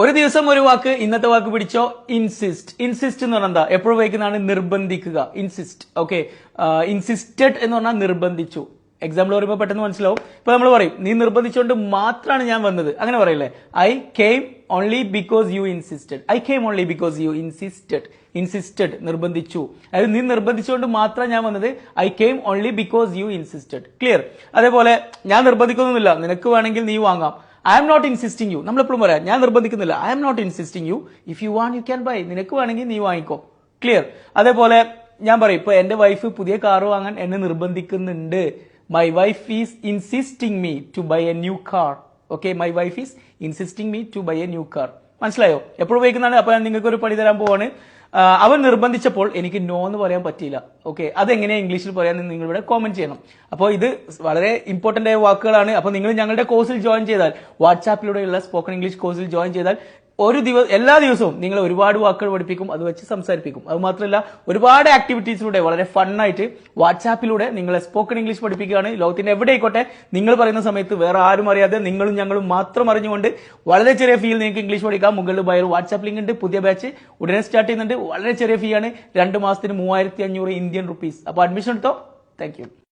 ഒരു ദിവസം ഒരു വാക്ക് ഇന്നത്തെ വാക്ക് പിടിച്ചോ? ഇൻസിസ്റ്റ് ഇൻസിസ്റ്റ് എന്ന് പറഞ്ഞാൽ എന്താ? എപ്പോഴും ഉപയോഗിക്കുന്നതാണ് നിർബന്ധിക്കുക. ഇൻസിസ്റ്റ് ഓക്കെ ഇൻസിസ്റ്റഡ് എന്ന് പറഞ്ഞാൽ നിർബന്ധിച്ചു. എക്സാമ്പിൾ പറയുമ്പോൾ പെട്ടെന്ന് മനസ്സിലാവും. ഇപ്പൊ നമ്മൾ പറയും നീ നിർബന്ധിച്ചുകൊണ്ട് മാത്രമാണ് ഞാൻ വന്നത്. അങ്ങനെ പറയല്ലേ? I came only because you insisted I came only because you insisted insisted നിർബന്ധിച്ചു. അതായത് നീ നിർബന്ധിച്ചുകൊണ്ട് മാത്രം ഞാൻ വന്നത്. I came only because you insisted clear അതേപോലെ ഞാൻ നിർബന്ധിക്കൊന്നുമില്ല നിനക്ക് വേണമെങ്കിൽ നീ വാങ്ങാം. I am not insisting you നമ്മളെപ്പോഴും പറയാം ഞാൻ നിർബന്ധിക്കുന്നില്ല. I am not insisting you if you want you can buy നിനക്ക് വേണമെങ്കിൽ നീ വാങ്ങിക്കോ. ക്ലിയർ അതേപോലെ ഞാൻ പറയും ഇപ്പൊ എന്റെ വൈഫ് പുതിയ കാർ വാങ്ങാൻ എന്നെ നിർബന്ധിക്കുന്നുണ്ട്. My wife is insisting me to buy a new car okay my wife is insisting me to buy a new car മനസ്സിലായോ? എപ്പോഴും ഉപയോഗിക്കുന്നതാണ്. അപ്പൊ ഞാൻ നിങ്ങൾക്ക് ഒരു പണി തരാൻ പോവാണ്. അവൻ നിർബന്ധിച്ചപ്പോൾ എനിക്ക് നോ എന്ന് പറയാൻ പറ്റിയില്ല. ഓക്കെ അതെങ്ങനെയാ ഇംഗ്ലീഷിൽ പറയാൻ നിങ്ങൾ ഇവിടെ കോമെന്റ് ചെയ്യണം. അപ്പോൾ ഇത് വളരെ ഇമ്പോർട്ടന്റ് ആയ വാക്കുകളാണ്. അപ്പോൾ നിങ്ങൾ ഞങ്ങളുടെ കോഴ്സിൽ ജോയിൻ ചെയ്താൽ വാട്സാപ്പിലൂടെയുള്ള സ്പോക്കൺ ഇംഗ്ലീഷ് കോഴ്സിൽ ജോയിൻ ചെയ്താൽ ഒരു ദിവസം എല്ലാ ദിവസവും നിങ്ങൾ ഒരുപാട് വാക്കുകൾ പഠിപ്പിക്കും അത് വെച്ച് സംസാരിപ്പിക്കും. അത് മാത്രമല്ല ഒരുപാട് ആക്ടിവിറ്റീസിലൂടെ വളരെ ഫണ്ണായിട്ട് വാട്സാപ്പിലൂടെ നിങ്ങളെ സ്പോക്കൺ ഇംഗ്ലീഷ് പഠിപ്പിക്കുകയാണ്. ലോകത്തിന്റെ എവിടെ ആയിക്കോട്ടെ നിങ്ങൾ പറയുന്ന സമയത്ത് വേറെ ആരും അറിയാതെ നിങ്ങളും ഞങ്ങളും മാത്രം അറിഞ്ഞുകൊണ്ട് വളരെ ചെറിയ ഫീൽ നിങ്ങൾക്ക് ഇംഗ്ലീഷ് പഠിക്കാം. മുകളിൽ ബയർ വാട്സാപ്പ് ലിങ്ക് ഉണ്ട് പുതിയ ബാച്ച് ഉടനെ സ്റ്റാർട്ട് ചെയ്യുന്നുണ്ട്. വളരെ ചെറിയ ഫീ ആണ്. രണ്ട് മാസത്തിന് മൂവായിരത്തി അഞ്ഞൂറ് ഇന്ത്യൻ റുപ്പീസ് അപ്പോൾ അഡ്മിഷൻ എടുത്തോ? താങ്ക്